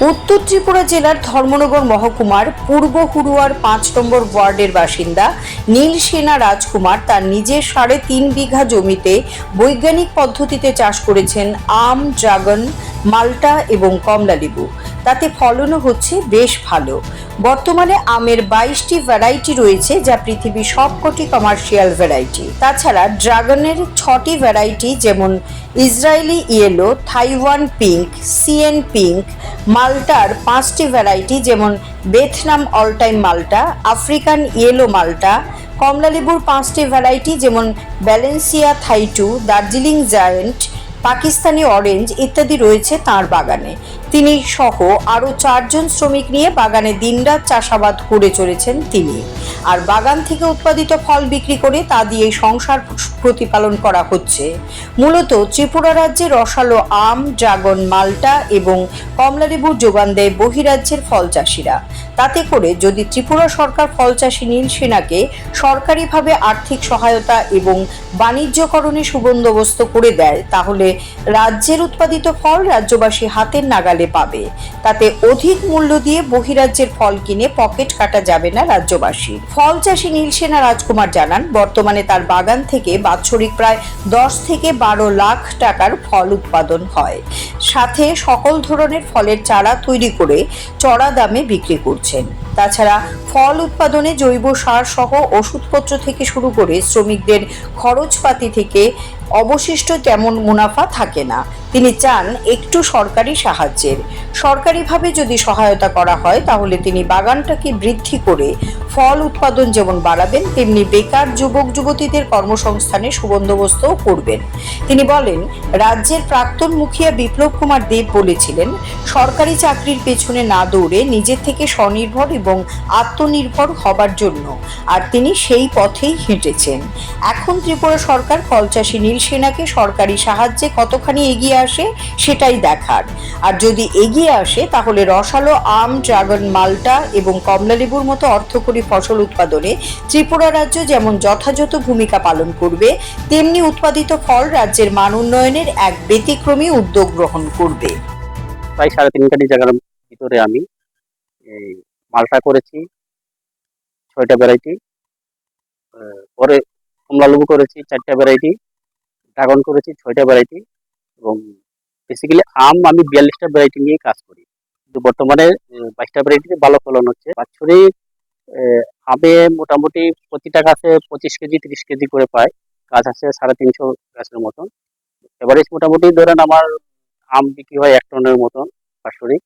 উত্তর ত্রিপুরা জেলার ধর্মনগর মহকুমার পূর্ব হুরুয়ার পাঁচ নম্বর ওয়ার্ডের বাসিন্দা নীল সেনা রাজকুমার তার নিজের সাড়ে তিন বিঘা জমিতে বৈজ্ঞানিক পদ্ধতিতে চাষ করেছেন আম, ড্রাগন, মাল্টা এবং কমলালেবু। তাতে ফলনও হচ্ছে বেশ ভালো। বর্তমানে আমের বাইশটি ভ্যারাইটি রয়েছে যা পৃথিবীর সবকটি কমার্শিয়াল ভ্যারাইটি তাছাড়া ড্রাগনের ছটি ভ্যারাইটি যেমন Israeli yellow Taiwan pink CN pink মাল্টার পাঁচটি ভ্যারাইটি যেমন Vietnam all time Malta African yellow Malta কমলালেবুর পাঁচটি ভ্যারাইটি যেমন ব্যালেন্সিয়া থাইটু দার্জিলিং জায়েন্ট পাকিস্তানি অরেঞ্জ ইত্যাদি রয়েছে তার বাগানে। তিনি সহ আরও চারজন শ্রমিক নিয়ে বাগানে দিনরাত চাষাবাদ করে চলেছেন তিনি। আর বাগান থেকে উৎপাদিত ফল বিক্রি করে তা দিয়ে সংসার প্রতিপালন করা হচ্ছে। মূলত ত্রিপুরা রাজ্যে রসালো আম, ড্রাগন, মাল্টা এবং কমলালেবুর যোগান দেয় বহিরাজ্যের ফল চাষিরা। তাতে করে যদি ত্রিপুরা সরকার ফল চাষি নীল সেনাকে সরকারিভাবে আর্থিক সহায়তা এবং বাণিজ্যকরণে সুবন্দোবস্ত করে দেয়, তাহলে রাজ্যের উৎপাদিত ফল রাজ্যবাসী হাতের নাগালে পাবে। তাতে অধিক মূল্য দিয়ে বহিরাজ্যের ফল কিনে পকেট কাটা যাবে না রাজ্যবাসীর। ফল চাষি নীলসেনা রাজকুমার জানান, বর্তমানে তার বাগান থেকে বাৎসরিক প্রায় দশ থেকে বারো লাখ টাকার ফল উৎপাদন হয়। সাথে সকল ধরনের ফলের চারা তৈরি করে চড়া দামে বিক্রি করছেন। তাছাড়া ফল উৎপাদনে জৈব সার সহ ওষুধপত্র থেকে শুরু করে শ্রমিকদের খরচপাতি থেকে অবশিষ্ট তেমন মুনাফা থাকে না। তিনি চান একটু সরকারি সাহায্যের। সরকারিভাবে যদি সহায়তা করা হয়, তাহলে তিনি বাগানটাকে বৃদ্ধি করে ফল উৎপাদন যেমন বাড়াবেন, তেমনি বেকার যুবক যুবতীদের কর্মসংস্থানে সুবন্দোবস্তও করবেন। তিনি বলেন, রাজ্যের প্রাক্তন মুখিয়া বিপ্লব কুমার দেব বলেছিলেন, সরকারি চাকরির পেছনে না দৌড়ে নিজের থেকে স্বনির্ভর এবং আত্মনির্ভর হবার জন্য, আর তিনি সেই পথেই হেঁটেছেন। এখন ত্রিপুরা সরকার ফল চাষী নীল সেনাকে সরকারি সাহায্যে কতখানি এগিয়ে আসে সেটাই দেখার। আর যদি এগিয়ে আসে, তাহলে রসালো আম, ড্রাগন মাল্টা এবং কমলালেবুর মতো অর্থকরী ফসল উৎপাদনে ত্রিপুরা রাজ্য যেমন যথাযথ ভূমিকা পালন করবে, তেমনি উৎপাদিত ফল রাজ্যের মান উন্নয়নের এক ব্যতিক্রমী উদ্যোগ গ্রহণ করবে। প্রায় সাড়ে তিন কাটি জায়গার ভিতরে আমি এই মালটা করেছি, ছয়টা ভ্যারাইটি পরে কমলা লেবু করেছি, চারটা ভ্যারাইটি ড্রাগন করেছি, ছয়টা ভ্যারাইটি এবং বেসিক্যালি আম আমি বিয়াল্লিশটা ভ্যারাইটি নিয়ে কাজ করি। কিন্তু বর্তমানে বাইশটা ভ্যারাইটিতে ভালো ফলন হচ্ছে। বাৎসরিক আমে মোটামুটি প্রতিটা গাছে পঁচিশ কেজি, তিরিশ কেজি করে পায়। গাছ আছে সাড়ে তিনশো গাছের মতন। এভারেজ মোটামুটি ধরেন আমার আম বিক্রি হয় এক টনের মতন বাৎসরিক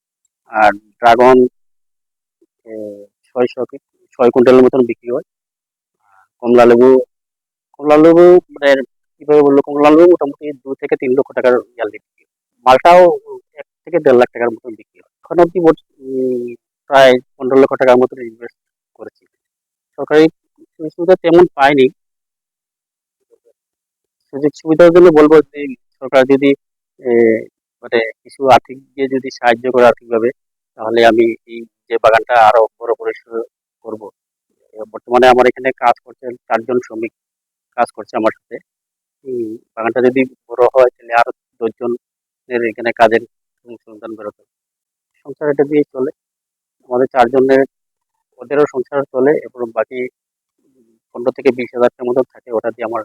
আর ড্রাগন কি, ছয় কুইন্টালের মতন বিক্রি হয়। কমলা লেবু কমলা লেবু মানে কীভাবে বলল কমলা লেবু মোটামুটি দু থেকে তিন লক্ষ টাকার ইয়ারলি বিক্রি মালটাও এক থেকে দেড় লাখ টাকার মতন বিক্রি হয়। এখন অব্দি প্রায় পনেরো লক্ষ টাকার মতন ইনভেস্ট করেছি। সরকারি সুযোগ সুবিধা তেমন পাইনি। সুযোগ সুবিধার জন্য বলব যে, সরকার যদি মানে কিছু আর্থিক দিয়ে যদি সাহায্য করে আর্থিকভাবে, তাহলে আমি এই যে বাগানটা আরও করে শুরু করব। বর্তমানে আমার এখানে কাজ করছে চারজন শ্রমিক কাজ করছে আমার সাথে। বাগানটা যদি বড় হয়, তাহলে আরও দশজনের এখানে কাজের সন্ধান বেরোবে। সংসার এটা দিয়ে চলে। আমাদের চারজনের, ওদেরও সংসার চলে এবং বাকি পনেরো থেকে বিশ হাজার টাকার মতো থাকে, ওটা দিয়ে আমার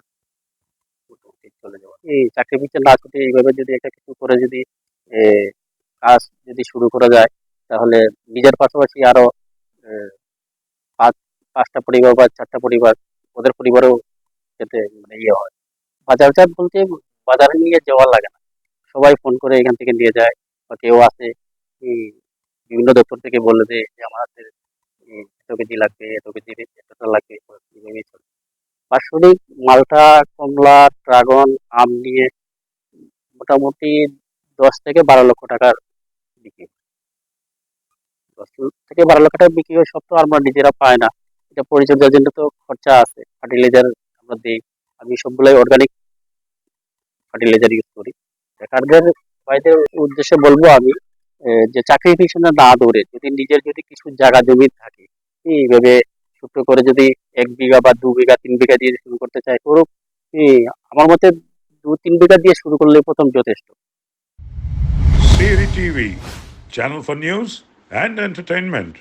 চলে যাওয়া। এই চাকরি পিছনে না ছুটে এইভাবে যদি একটা কিছু করে যদি কাজ যদি শুরু করা যায় তাহলে নিজের পাশাপাশি আরও পাঁচ, পাঁচটা পরিবার বা চারটা পরিবার, ওদের পরিবারও যাতে মানে ইয়ে হয়। বাজারজাত বলতে বাজারে নিয়ে যাওয়া লাগে না। সবাই ফোন করে এখান থেকে নিয়ে যায়, বা কেউ আসে বিভিন্ন দপ্তর থেকে বলে দেয় যে আমাদের এত কেজি লাগবে, এত কেজি এতটা লাগবে এইভাবেই চলে। মালটা, কমলা, ড্রাগন, আম নিয়ে মোটামুটি দশ থেকে বারো লক্ষ টাকার বিক্রি। দশ থেকে বারো লক্ষ টাকা বিক্রি হয় সব তো আমরা নিজেরা পাই না। এটা পরিচর্যার জন্য তো খরচা আছে। ফার্টিলাইজার আমরা দিই। আমি সবগুলাই অর্গানিক ফার্টিলাইজার ইউজ করি। বেকারদের ভাইদের উদ্দেশ্যে বলব আমি যে চাকরির পিছনে না দৌড়ে যদি নিজের যদি কিছু জায়গা জমি থাকে এইভাবে ছোট্ট করে যদি এক বিঘা বা দু বিঘা তিন বিঘা দিয়ে শুরু করতে চায় করুক আমার মতে দু তিন বিঘা দিয়ে শুরু করলে প্রথম যথেষ্ট। TV, channel for news and entertainment.